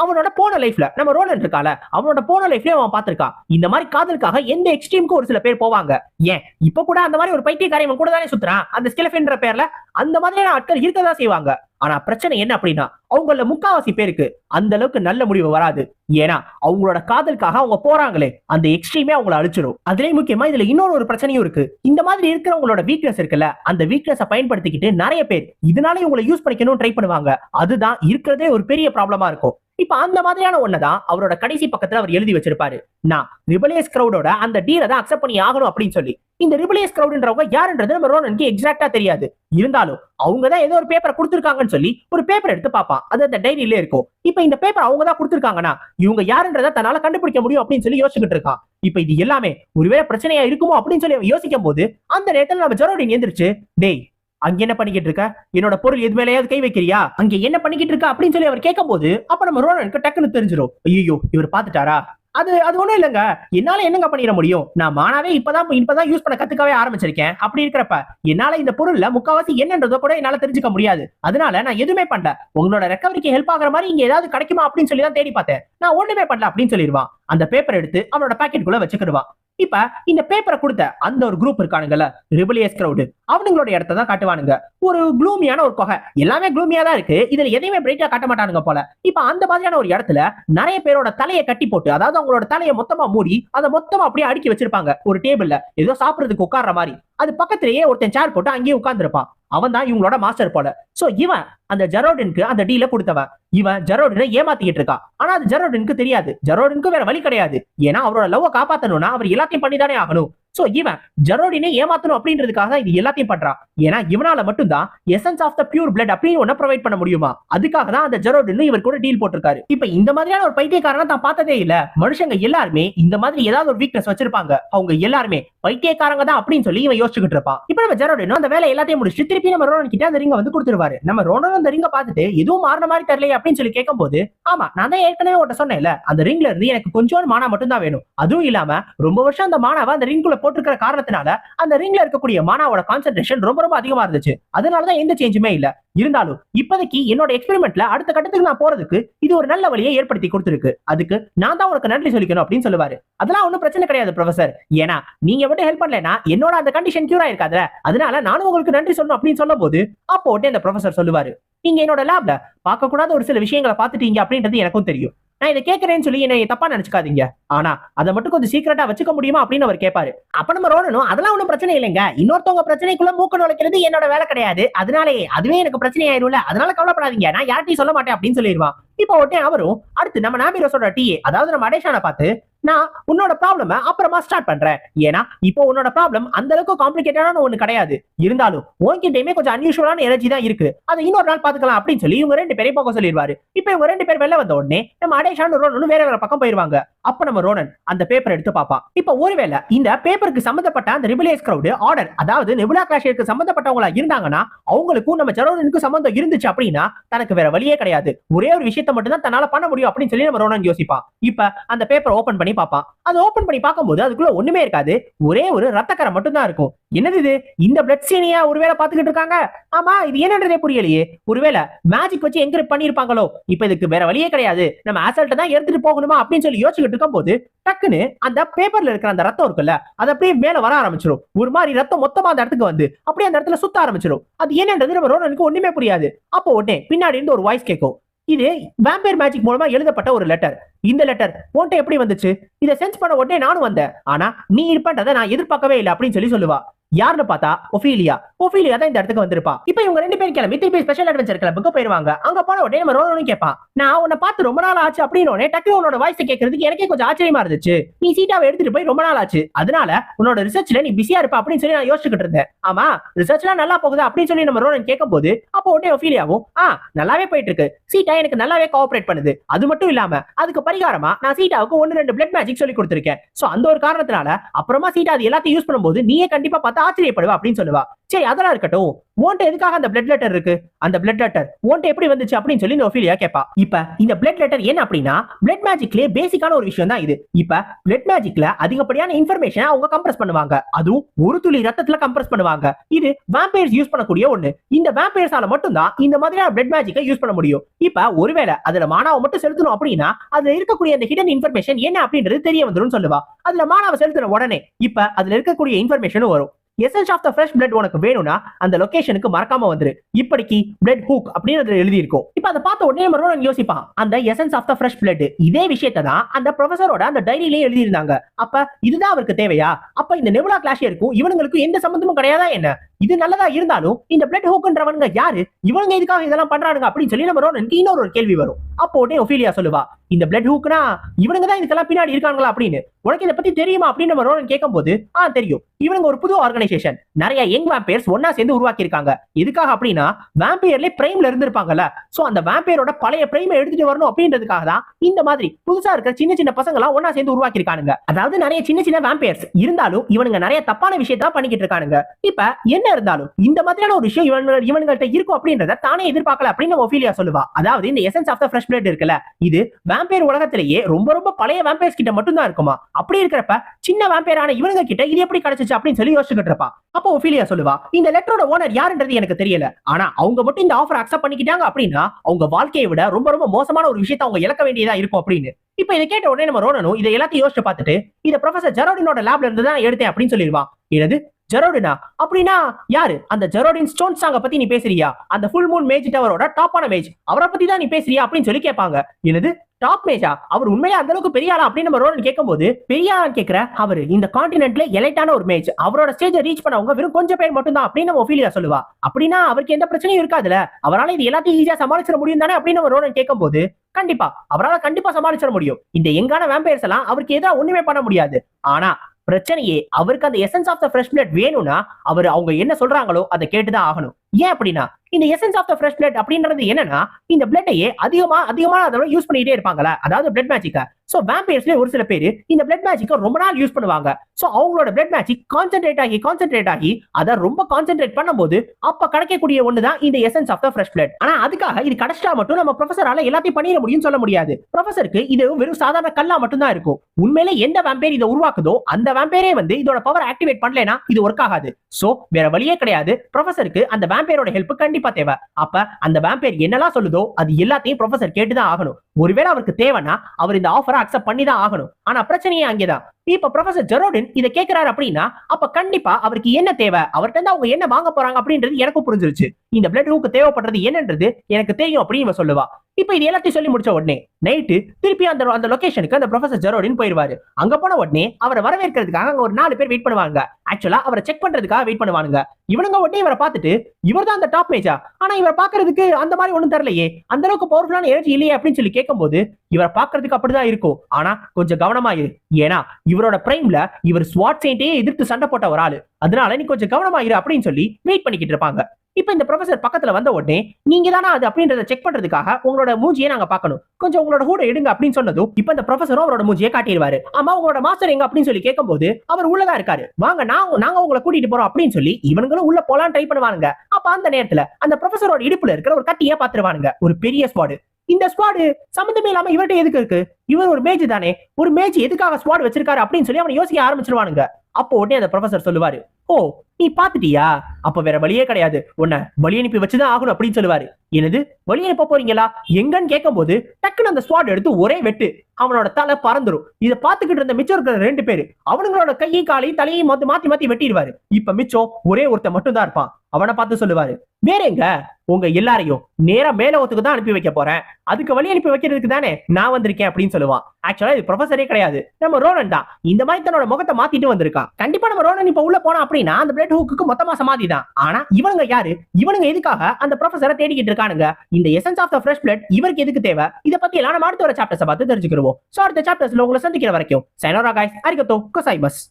Speaker 1: அவனோட போன லைஃப்ல நம்ம ரோலன் இருக்கால அவனோட போன லைஃப்லயே அவன் பார்த்திருக்கான். இந்த மாதிரி காதலுக்காக எந்த எக்ஸ்ட்ரீமுக்கு ஒரு சில பேர் போவாங்க. ஏன்? இப்ப கூட அந்த மாதிரி ஒரு பைத்தியக்காரன் கூட தானே சுத்துறான்? அந்த ஸ்கிலஃபின்ற பேர்ல அந்த மாதிரியான ஆட்கள் இருக்கதான் செய்வாங்க. ஆனா பிரச்சனை என்ன அப்படின்னா அவங்கள முக்காவாசி பேருக்கு அந்த அளவுக்கு நல்ல முடிவு வராது. ஏன்னா அவங்களோட காதலுக்காக அவங்க போறாங்களே அந்த எக்ஸ்ட்ரீமே அவங்கள அழிச்சிடும் அதுலயே முக்கியமா இதுல இன்னொரு ஒரு பிரச்சனையும் இருக்கு. இந்த மாதிரி இருக்கிறவங்களோட வீக்னஸ் இருக்குல்ல அந்த வீக்னஸை பயன்படுத்திக்கிட்டு நிறைய பேர் இதனால இவங்களை யூஸ் பண்ணிக்கணும் ட்ரை பண்ணுவாங்க. அதுதான் இருக்கிறதே ஒரு பெரிய ப்ராப்ளமா இருக்கும். இப்ப அந்த மாதிரியான ஒன்னதான் அவரோட கடைசி பக்கத்துல அவர் எழுதி வச்சிருப்பாரு. நான் ரிபலியஸ் கிரௌடோட அந்த டீலை தான் அக்செப்ட் பண்ணி ஆகணும் அப்படின்னு சொல்லி. இந்த ரிபலியஸ் கிரௌடுன்றவங்க யாருன்றது நம்ம ரோனனுக்கு எக்ஸாக்டா தெரியாது. இருந்தாலும் அவங்க தான் ஏதோ ஒரு பேப்பரை கொடுத்துருக்காங்கன்னு சொல்லி ஒரு பேப்பர் எடுத்து பார்ப்பான். அது அந்த டைரியில இருக்கும். இப்ப இந்த பேப்பர் அவங்க தான் கொடுத்துருக்காங்கன்னா இவங்க யாருன்றதை தன்னால கண்டுபிடிக்க முடியும் அப்படின்னு சொல்லி யோசிச்சுட்டு இருக்கான். இப்ப இது எல்லாமே ஒருவேளை பிரச்சனையா இருக்குமோ அப்படின்னு சொல்லி அவன் யோசிக்கும் போது அந்த நேரத்தில் நம்ம ஜெரோடின் எந்திரிச்சு டேய் அங்க என்ன பண்ணிக்கிட்டு இருக்க? என்னோட பொருள் எது மேலேயாவது கை வைக்கிறியா? அங்க என்ன பண்ணிக்கிட்டு இருக்க? அப்படின்னு சொல்லி அவர் கேட்கும் போது அப்ப நம்ம ரோனனுக்கு டக்குன்னு தெரிஞ்சிடும் ஐயோ இவர் பாத்துட்டாரா அது அது ஒண்ணும் இல்லைங்க. என்னால என்னங்க பண்ணிட முடியும்? நான் மானாவே இப்பதான் இப்பதான் யூஸ் பண்ண கத்துக்கவே ஆரம்பிச்சிருக்கேன். அப்படி இருக்கிறப்ப என்னால இந்த பொருள்ல முக்காவாசி என்னன்றதை கூட என்னால தெரிஞ்சுக்க முடியாது. அதனால நான் எதுவுமே பண்ணல. உங்களோட ரெக்கவரிக்கு ஹெல்ப் ஆகுற மாதிரி இங்க ஏதாவது கிடைக்குமா அப்படின்னு சொல்லி தான் தேடி பார்த்தேன். நான் ஒண்ணுமே பண்ணல அப்படின்னு சொல்லிடுவான். அந்த பேப்பர் எடுத்து அவனோட பாக்கெட்டுக்குள்ள வச்சுக்கிடுவான். இப்ப இந்த பேப்பரை கொடுத்த அந்த ஒரு குரூப் இருக்கானுங்கல்ல ரிபிலியஸ் கிரௌடு அவனுங்களோட இடத்த தான் காட்டுவானுங்க. ஒரு குளூமியான ஒரு கொகை. எல்லாமே குளூமியா தான் இருக்கு. இதுல எதையுமே பிரைட்டா காட்ட மாட்டானுங்க போல. இப்ப அந்த மாதிரியான ஒரு இடத்துல நிறைய பேரோட தலையை கட்டி போட்டு அதாவது அவங்களோட தலையை மொத்தமா மூடி அதை மொத்தமா அப்படியே அடுக்கி வச்சிருப்பாங்க. ஒரு டேபிள்ல ஏதோ சாப்பிடுறதுக்கு உட்கார்ற மாதிரி. அது பக்கத்திலேயே ஒருத்தன் சேர் போட்டு அங்கேயே உட்கார்ந்துருப்பான். அவன் தான் இவங்களோட மாஸ்டர் போல. சோ இவன் அந்த ஜெரோடினுக்கு அந்த டீல கொடுத்தவன் இவன் ஜெரோடினை ஏமாத்திக்கிட்டு இருக்கான். ஆனா அது ஜெரோடினுக்கு தெரியாது. ஜெரோடினுக்கு வேற வழி கிடையாது. ஏன்னா அவரோட லவ்வை காப்பாத்தணும்னா அவர் எல்லாத்தையும் பண்ணிதானே ஆகணும். சோ இவன் ஜெரோடினை ஏமாத்தணும் அப்படின்றதுக்காக தான் இது எல்லாத்தையும் பண்றான் ஏன்னா இவனால மட்டும்தான் essence of the pure blood அப்படின்னு ஒண்ணு ப்ரொவைட் பண்ண முடியுமா? அதுக்காக தான் அந்த ஜெரோடின் இவர் கூட டீல் போட்டிருக்காரு. இப்ப இந்த மாதிரியான ஒரு பைத்தியக்காரனை தான் பார்த்ததே இல்ல. மனுஷங்க எல்லாருமே இந்த மாதிரி ஏதாவது ஒரு வீக்னஸ் வச்சிருப்பாங்க. அவங்க எல்லாருமே பைத்தியக்காரங்க தான் அப்படின்னு சொல்லி இவன் யோசிச்சுக்கிட்டு இருப்பான். இப்ப நம்ம ஜெரோடினும் அந்த வேலை எல்லாத்தையும் முடிச்சு திருப்பி நம்ம ரோனன் கிட்ட அந்த ரிங்க வந்து கொடுத்துருவாரு. நம்ம ரோனன் அந்த ரிங்க பார்த்துட்டு எதுவும் மாறின மாதிரி தெரியல அப்படின்னு சொல்லி கேட்கும் போது ஆமா நான் தான் ஏற்கனவே உன்ட்ட சொன்னேன்ல அந்த ரிங்ல இருந்து எனக்கு கொஞ்சம் மானா மட்டும் தான் வேணும். அதுவும் இல்லாம ரொம்ப வருஷம் அந்த மானாவை அந்த ரிங்குள்ள போட்டிருக்கிற காரணத்தினால அந்த ரிங்ல இருக்கக்கூடிய மானாவோட கான்சென்ட்ரேஷன் ரொம்ப ரொம்ப அதிகமா இருந்துச்சு. அதனாலதான் எந்த சேஞ்சுமே இல்ல. இருந்தாலும் இப்போதைக்கு என்னோட எக்ஸ்பெரிமெண்ட்ல அடுத்த கட்டத்துக்கு நான் போறதுக்கு இது ஒரு நல்ல வழியை ஏற்படுத்தி கொடுத்துருக்கு. அதுக்கு நான் தான் உனக்கு நன்றி சொல்லிக்கணும் அப்படின்னு சொல்லுவாரு. அதெல்லாம் ஒன்றும் பிரச்சனை கிடையாது ப்ரொஃபசர் ஏன்னா நீங்க மட்டும் ஹெல்ப் பண்ணலைன்னா என்னோட அந்த கண்டிஷன் கியூர் ஆயிருக்காதுல. அதனால நானும் உங்களுக்கு நன்றி சொல்லணும் அப்படின்னு சொல்லும் போது அப்போ உடனே அந்த ப்ரொஃபசர் சொல்லுவாரு. நீங்க என்னோட லேப்ல பார்க்கக்கூடாத ஒரு சில விஷயங்களை பார்த்துட்டீங்க அப்படின்றது எனக்கும் தெரியும். நான் இதை கேட்கறேன்னு சொல்லி என்ன தப்பா நினைச்சுக்காதீங்க. ஆனா அதை மட்டும் கொஞ்சம் சீக்கிரட்டா வச்சுக்க முடியுமா அப்படின்னு அவர் கேட்பாரு. அப்ப நம்ம ரோடனும் அதெல்லாம் ஒன்றும் பிரச்சனை இல்லைங்க. இன்னொருத்தவங்க பிரச்சனைக்குள்ள மூக்க நுழைக்கிறது என்னோட வேலை கிடையாது. அதனாலே அதுவே எனக்கு பிரச்சனை ஆயிரும்ல அதனால கவலைப்படாதீங்க. நான் யார்ட்டையும் சொல்ல மாட்டேன் அப்படின்னு சொல்லிடுவான். இப்போ உடனே அவரும் அடுத்து நம்ம நாமிரோஸோட டீ அதாவது நம்ம அடேஷான பார்த்து நான் உன்னோட ப்ராப்ளம அப்புறமா ஸ்டார்ட் பண்றேன். ஏன்னா இப்போ உன்னோட ப்ராப்ளம் அந்த அளவுக்கு காம்ப்ளிகேட்டடான ஒண்ணு கிடையாது. இருந்தாலும் உன்கிட்டயுமே கொஞ்சம் அன்யூஷுவலான எனர்ஜி தான் இருக்கு. அதை இன்னொரு நாள் பாத்துக்கலாம் அப்படின்னு சொல்லி இவங்க ரெண்டு பேரையும் போக சொல்லிடுவாரு. இப்போ இவங்க ரெண்டு பேர் வெளில வந்த உடனே நம்ம அடேஷான ரோனன் வேற வேற பக்கம் போயிருவாங்க அப்ப நம்ம ரோனன் அந்த பேப்பர் எடுத்து பார்ப்பான். இப்போ ஒருவேளை இந்த பேப்பருக்கு சம்பந்தப்பட்ட அந்த ரிபிலேஸ் கிரௌடு ஆர்டர் அதாவது நெபுலா கிளாஷிற்கு சம்பந்தப்பட்டவங்களா இருந்தாங்கன்னா அவங்களுக்கும் நம்ம ஜரோனனுக்கும் சம்பந்தம் இருந்துச்சு அப்படின்னா தனக்கு வேற வழியே கிடையாது. ஒரே ஒரு விஷயத்த மட்டும் தான் தன்னால பண்ண முடியும் அப்படின்னு சொல்லி நம்ம ரோனன் யோசிப்பான். இப்ப அந்த பேப்பர் ஓபன் பண்ணி பார்ப்பான். அதை ஓப்பன் பண்ணி பார்க்கும்போது அதுக்குள்ள ஒண்ணுமே இருக்காது. ஒரே ஒரு ரத்தக்கரை மட்டும் தான் இருக்கும். என்னது இது? இந்த பிளட் சீனியா ஒருவேளை பாத்துக்கிட்டு இருக்காங்க? ஆமா இது என்னன்றதே புரியலையே. ஒருவேளை மேஜிக் வச்சு எங்க பண்ணிருப்பாங்களோ இப்ப இதுக்கு வேற வழியே கிடையாது. நம்ம அசல்ட்ட தான் எடுத்துட்டு போகணுமா? அப்படின்னு சொல்லி யோசிக்கிட்டு இருக்கும் போது டக்குன்னு அந்த பேப்பர்ல இருக்கிற அந்த ரத்தம் இருக்குல்ல அது அப்படியே மேல வர ஆரம்பிச்சிடும் ஒரு மாதிரி ரத்தம் மொத்தமா அந்த இடத்துக்கு வந்து அப்படியே அந்த இடத்துல சுத்த ஆரம்பிச்சிடும் அது என்னன்றது நம்ம ரோனனுக்கு ஒண்ணுமே புரியாது. அப்போ உடனே பின்னாடி இருந்து ஒரு வாய்ஸ் கேட்கும். இது வேம்பயர் மேஜிக் மூலமா எழுதப்பட்ட ஒரு லெட்டர் இந்த லெட்டர் உன்ட்ட எப்படி வந்துச்சு? இதை சென்ஸ் பண்ண உடனே நானும் வந்தேன். ஆனா நீ இருப்பன்றதை நான் எதிர்பார்க்கவே இல்லை அப்படின்னு சொல்லி சொல்லுவா. யாருன்னு பார்த்தா ஒஃபீலியா. ஒஃபீலியா தான் இந்த இடத்துக்கு வந்திருப்பா. இப்போ இவங்க ரெண்டு பேரும் கிளம்பி திருப்பி ஸ்பெஷல் அட்வென்ச்சர் கிளப்புக்கு போயிருவாங்க. அங்க போன உடனே நம்ம ரோனனும் கேட்பான். நான் உன்னை பார்த்து ரொம்ப நாள் ஆச்சு அப்படின்னு உடனே டக்குனு உன்னோட வாய்ஸ் கேட்கறதுக்கு எனக்கே கொஞ்சம் ஆச்சரியமா இருந்துச்சு. நீ சீட்டாவை எடுத்துட்டு போய் ரொம்ப நாள் ஆச்சு. அதனால உன்னோட ரிசர்ச்ல நீ பிஸியா இருப்ப அப்படின்னு சொல்லி நான் யோசிச்சுக்கிட்டு இருந்தேன். ஆமா ரிசர்ச்லாம் நல்லா போகுது அப்படின்னு சொல்லி நம்ம ரோனன் கேட்கும் போது அப்போ உடனே ஒஃபீலியாவும் ஆ நல்லாவே போயிட்டு இருக்கு சீட்டா எனக்கு நல்லாவே கோஆபரேட் பண்ணுது. அது மட்டும் இல்லாம அதுக்கு பரிகாரமா நான் சீட்டாவுக்கு ஒன்னு ரெண்டு பிளட் மேஜிக் சொல்லி கொடுத்துருக்கேன். சோ அந்த ஒரு காரணத்தினால அப்புறமா சீட்டா அது எல்லாத்தையும் யூஸ் பண்ணும்போது நீயே கண்டிப்பா பார்த்தா ஆச்சரியப்படுவா அப்படின்னு சொல்லுவா. சரி அதெல்லாம் இருக்கட்டும். உன்ட்ட எதுக்காக அந்த பிளட் லெட்டர் இருக்கு? அந்த பிளட் லெட்டர் உன்ட்ட எப்படி வந்துச்சு அப்படின்னு சொல்லி இந்த ஒஃபீலியா கேட்பா இப்ப இந்த பிளட் லெட்டர் என்ன அப்படின்னா பிளட் மேஜிக்லயே பேசிக்கான ஒரு விஷயம் தான் இது. இப்ப பிளட் மேஜிக்ல அதிகப்படியான இன்ஃபர்மேஷனை அவங்க கம்ப்ரஸ் பண்ணுவாங்க. அதுவும் ஒரு துளி ரத்தத்துல கம்ப்ரஸ் பண்ணுவாங்க. இது வேம்பயர்ஸ் யூஸ் பண்ணக்கூடிய ஒண்ணு. இந்த வேம்பயர்ஸால மட்டும்தான் இந்த மாதிரியான பிளட் மேஜிக்கை யூஸ் பண்ண முடியும். இப்ப ஒருவேளை அதுல மாணவ மட்டும் செலுத்தணும் அப்படின்னா அதுல இருக்கக்கூடிய அந்த ஹிடன் இன்ஃபர்மேஷன் என்ன அப்படின்றது தெரிய வந்துடும் சொல்லுவா. அதுல மாணவ செலுத்தின உடனே இப்ப அதுல இருக்கக்கூடிய இன்ஃபர்மேஷனும் வரும். Essence of the fresh blood உனக்கு வேணும்னா அந்த லொகேஷனுக்கு மறக்காம வந்துரு. இப்படிக்கு பிளட் ஹூக் அப்படின்னு அதுல எழுதி இருக்கும் இப்போ அதை பார்த்த உடனே மறுபடியும் யோசிப்பான் அந்த essence of the fresh blood இதே விஷயத்தை தான் அந்த ப்ரொஃபசரோட அந்த டைரியிலே எழுதியிருந்தாங்க. அப்ப இதுதான் அவருக்கு தேவையா? அப்ப இந்த நெபுலா கிளாஷியருக்கும் இவனுங்களுக்கு எந்த சம்பந்தமும் கிடையாதா என்ன? இது நல்லதா இருந்தாலும் இந்த பிளட் ஹோக்குன்றவனுங்க யாரு? இவங்க இதுக்காக இதெல்லாம் பண்றானுங்க அப்படின்னு சொல்லி நம்ம ரோனனுக்கு இன்னொரு ஒரு கேள்வி வரும். அப்போ உடனே ஒஃபீலியா சொல்லுவா இந்த பிளட் ஹூக்னா இவனுங்க தான் இதுக்கெல்லாம் பின்னாடி இருக்காங்களா அப்படின்னு. உனக்கு இதை பத்தி தெரியுமா அப்படின்னு நம்ம ரோனன் கேட்கும்போது ஆ தெரியும். இவனுங்க ஒரு புது ஆர்கனைசேஷன் நிறைய யங் வேம்பையர்ஸ் ஒன்னா சேர்ந்து உருவாக்கி இருக்காங்க எதுக்காக அப்படின்னா வேம்பையர்ல பிரைம்ல இருந்திருப்பாங்கல்ல. சோ அந்த வேம்பையரோட பழைய பிரைமை எடுத்துட்டு வரணும் அப்படின்றதுக்காக தான் இந்த மாதிரி புதுசா இருக்கிற சின்ன சின்ன பசங்க எல்லாம் ஒன்னா சேர்ந்து உருவாக்கி இருக்கானுங்க அதாவது நிறைய சின்ன சின்ன வேம்பையர்ஸ் இருந்தாலும் இவனுங்க நிறைய தப்பான விஷயத்தான் பண்ணிக்கிட்டு இருக்கானுங்க. இப்ப என்ன இருந்தாலும் இந்த மாதிரியான ஒரு விஷயம் இவங்க இவன்கிட்ட இருக்கும் அப்படின்றத தானே எதிர்பார்க்கல அப்படின்னு ஒஃபீலியா சொல்லுவா. அதாவது இந்த essence of the fresh blood இருக்குல்ல இது வேம்பையர் உலகத்திலேயே ரொம்ப ரொம்ப பழைய வேம்பையர்ஸ் கிட்ட மட்டும் தான் இருக்குமா? அப்படி இருக்கிறப்ப சின்ன வேம்பையரான இவனுங்க கிட்ட இது எப்படி கிடைச்சிச்சு அப்படின்னு சொல்லி யோசிச்சுக்கிட்டு இருப்பா. அப்போ ஒஃபீலியா சொல்லுவா இந்த லெட்டரோட ஓனர் யாருன்றது எனக்கு தெரியல. ஆனா அவங்க மட்டும் இந்த ஆஃபர் அக்செப்ட் பண்ணிக்கிட்டாங்க அப்படின்னா அவங்க வாழ்க்கையை விட ரொம்ப ரொம்ப மோசமான ஒரு விஷயத்தை அவங்க இழக்க வேண்டியதா இருக்கும் அப்படின்னு. இப்ப இதை கேட்ட உடனே நம்ம ரோனனும் இதை எல்லாத்தையும் யோசிச்சு பார்த்துட்டு இதை ப்ரொஃபசர் ஜெரோடினோட லேப்ல இருந்து தான் எடுத்தேன் அப்படின்னு சொல்லிடுவான். எனது ஜெரோடினா? அப்படின்னா யாரு? அந்த ஜெரோடின் ஸ்டோன் சாங்க பத்தி நீ பேசுறியா? அந்த ஃபுல் மூன் மேஜ் டவரோட டாப்பான மேஜ் அவரை பத்தி தான் நீ பேசுறியா அப்படின்னு சொல்லி கேட்பாங்க. என்னது? டாப் மேஜா அவர் உண்மையா அந்த அளவுக்கு பெரிய ஆளா? அப்படின்னு நம்ம ரோனன் கேட்கும்போது பெரிய ஆளா கேட்கிற அவரு இந்த காண்டினென்ட்ல எலைட்டான ஒரு மேஜ் அவரோட ஸ்டேஜை ரீச் பண்ணவங்க வெறும் கொஞ்சம் பேர் மட்டும் தான் அப்படின்னு நம்ம ஒஃபீலியா சொல்லுவா. அப்படின்னா அவருக்கு எந்த பிரச்சனையும் இருக்காதுல. அவரால இது எல்லாத்தையும் ஈஸியா சமாளிச்சிட முடியும் தானே அப்படின்னு நம்ம ரோனன் கேட்கும்போது கண்டிப்பா அவரால கண்டிப்பா சமாளிச்சிட முடியும். இந்த எங்கான வேம்பையர்ஸ் எல்லாம் அவருக்கு எதாவது ஒண்ணுமே பண்ண முடியாது. ஆனா பிரச்சனையே அவருக்கு அந்த essence of the fresh blood வேணும்னா அவர் அவங்க என்ன சொல்றாங்களோ அதை கேட்டுதான் ஆகணும். ஏன் அப்படின்னா இந்த essence of the fresh blood அப்படின்றது என்னன்னா இந்த பிளட்டையே அதிகமா அதிகமா அதோட யூஸ் பண்ணிட்டே இருப்பாங்கல்ல. அதாவது பிளட் மேஜிக்க சோ வேம்பயர்ஸ்ல ஒரு சில பேர் இந்த பிளட் மேஜிக்க ரொம்ப நாள் யூஸ் பண்ணுவாங்க. சோ அவங்களோட பிளட் மேஜிக் கான்சென்ட்ரேட் ஆகி கான்சென்ட்ரேட் ஆகி அதை ரொம்ப கான்சென்ட்ரேட் பண்ணும்போது அப்ப கிடைக்கக்கூடிய ஒண்ணுதான் இந்த essence of the fresh blood ஆனா அதுக்காக இது கிடைச்சா மட்டும் நம்ம ப்ரொஃபசரால எல்லாத்தையும் பண்ணிட முடியும்னு சொல்ல முடியாது. ப்ரொஃபஸருக்கு இது வெறும் சாதாரண கல்லா மட்டும் தான் இருக்கும். உண்மையிலே எந்த வேம்பேர் இதை உருவாக்குதோ அந்த வேம்பேரே வந்து இதோட பவர் ஆக்டிவேட் பண்ணலைன்னா இது ஒர்க் ஆகாது. சோ வேற வழியே கிடையாது. ப்ரொஃபசருக்கு அந்த வேம்பேரோட ஹெல்ப் கண்டிப்பா கண்டிப்பா தேவை. அப்ப அந்த வேம்பயர் என்னெல்லாம் சொல்லுதோ அது எல்லாத்தையும் ப்ரொஃபசர் கேட்டுதான் ஆகணும். ஒருவேளை அவருக்கு தேவைன்னா அவர் இந்த ஆஃபரை அக்செப்ட் பண்ணி தான் ஆகணும். ஆனா பிரச்சனையே அங்கேதான். இப்ப ப்ரொஃபசர் ஜெரோடின் இதை கேட்கிறாரு அப்படின்னா அப்ப கண்டிப்பா அவருக்கு என்ன தேவை? அவர்கிட்ட இருந்து அவங்க என்ன வாங்க போறாங்க அப்படின்றது எனக்கும் புரிஞ்சிருச்சு. இந்த பிளட் ஹூக்கு தேவைப்படுறது என்னன்றது எனக்கு தெரியும் அப்படின்னு இவ சொல்லுவா. இப்போ இது எல்லாத்தையும் சொல்லி முடிச்ச உடனே நைட்டு திருப்பி அந்த அந்த லொகேஷனுக்கு அந்த ப்ரொஃபசர் ஜெரோடின் போயிருவாரு அங்க போன உடனே அவரை வரவேற்கிறதுக்காக அங்க ஒரு நாலு பேர் வெயிட் பண்ணுவாங்க. ஆக்சுவலா அவரை செக் பண்றதுக்காக வெயிட் பண்ணுவாங்க இவனுங்க உடனே இவரை பார்த்துட்டு இவர் தான் அந்த டாப் மேஜா ஆனா இவரை பாக்குறதுக்கு அந்த மாதிரி ஒண்ணும் தெரியலையே அந்த அளவுக்கு பவர்ஃபுல்லான எனர்ஜி இல்லையே அப்படின்னு சொல்லி கேட்கும்போது இவரை பாக்குறதுக்கு அப்படிதான் இருக்கும். ஆனா கொஞ்சம் கவனமா இரு. ஏன்னா இவரோட பிரைம்ல இவர் ஸ்வாட் செயின்டையே எதிர்த்து சண்டை போட்ட ஒரு ஆளு. அதனால நீ கொஞ்சம் கவனமா இரு அப்படின்னு சொல்லி வெயிட் பண்ணிக்கிட்டு இருப்பாங்க. இப்ப இந்த ப்ரொஃபசர் பக்கத்துல வந்த உடனே நீங்க தானே அது அப்படின்றத செக் பண்றதுக்காக உங்களோட மூஞ்சியை நாங்க பார்க்கணும். கொஞ்சம் உங்களோட ஹூட எடுங்க அப்படின்னு சொன்னதும் இப்ப இந்த ப்ரொஃபசரும் அவரோட மூஞ்சியை காட்டிடுவாரு. ஆமா உங்களோட மாஸ்டர் எங்க? அப்படின்னு சொல்லி கேட்கும்போது அவர் உள்ளதா இருக்காரு. வாங்க நாங்க நாங்க உங்களை கூட்டிட்டு போறோம் அப்படின்னு சொல்லி இவங்களும் உள்ள போலாம் ட்ரை பண்ணுவானுங்க. அப்ப அந்த நேரத்துல அந்த ப்ரொஃபசரோட இடுப்புல இருக்கிற ஒரு கட்டியை பாத்துருவானுங்க ஒரு பெரிய ஸ்குவாடு இந்த ஸ்குவாடு சம்மந்தமே இல்லாம இவர்கிட்ட எதுக்கு இருக்கு? இவர் ஒரு மேஜ் தானே. ஒரு மேஜ் எதுக்காக ஸ்குவாட் வச்சிருக்காரு அப்படின்னு சொல்லி அவனை யோசிக்க ஆரம்பிச்சிருவானுங்க. அப்போ உடனே அந்த ப்ரொஃபசர் சொல்லுவாரு ஓ நீ பாத்துட்டியா அப்ப வேற வழியே கிடையாது. உன்னை வழி அனுப்பி வச்சுதான் ஆகணும் அப்படின்னு சொல்லுவாரு. என்னது? வழி அனுப்ப போறீங்களா? எங்கன்னு கேட்கும் போது டக்குன்னு அந்த ஸ்வாட் எடுத்து ஒரே வெட்டு. அவனோட தலை பறந்துரும். இதை பாத்துக்கிட்டு இருந்த மிச்சம் இருக்கிற ரெண்டு பேரு அவனுங்களோட கையை காலையும் தலையும் மாத்தி மாத்தி மாத்தி வெட்டிடுவாரு. இப்ப மிச்சம் ஒரே ஒருத்தன் மட்டும் தான் இருப்பான். அவனை பார்த்து சொல்லுவாரு. வேற எங்க உங்க எல்லாரையும் நேரா மேல ஒத்துக்கு தான் அனுப்பி வைக்க போறேன். அதுக்கு வழி அனுப்பி வைக்கிறதுக்கு தானே நான் வந்திருக்கேன் அப்படின்னு சொல்லுவான். ஆக்சுவலா இது ப்ரொஃபசரே கிடையாது. நம்ம ரோனன் தான். இந்த மாதிரி தன்னோட முகத்தை மாத்திட்டு வந்திருக்கான். கண்டிப்பா நம்ம ரோலன் இப்ப உள்ள போனா அப்படின்னா அந்த பிளேட் ஹூக்கு மொத்தமா சமாதி தான். ஆனா இவனுங்க யாரு? இவனுங்க எதுக்காக அந்த ப்ரொஃபசரை தேடிக்கிட்டு இருக்கானுங்க? இந்த essence of the fresh blood இவருக்கு எதுக்கு தேவை? இதை பத்தி எல்லாம் நம்ம அடுத்த ஒரு சாப்டர்ஸ் பார்த்து தெரிஞ்சுக்கிறோம் சோ அடுத்த சாப்டர்ஸ்ல உங்களை சந்திக்கிற வரைக்கும் சைனோரா காய்ஸ் அரிகத்தோ கொசைபஸ்.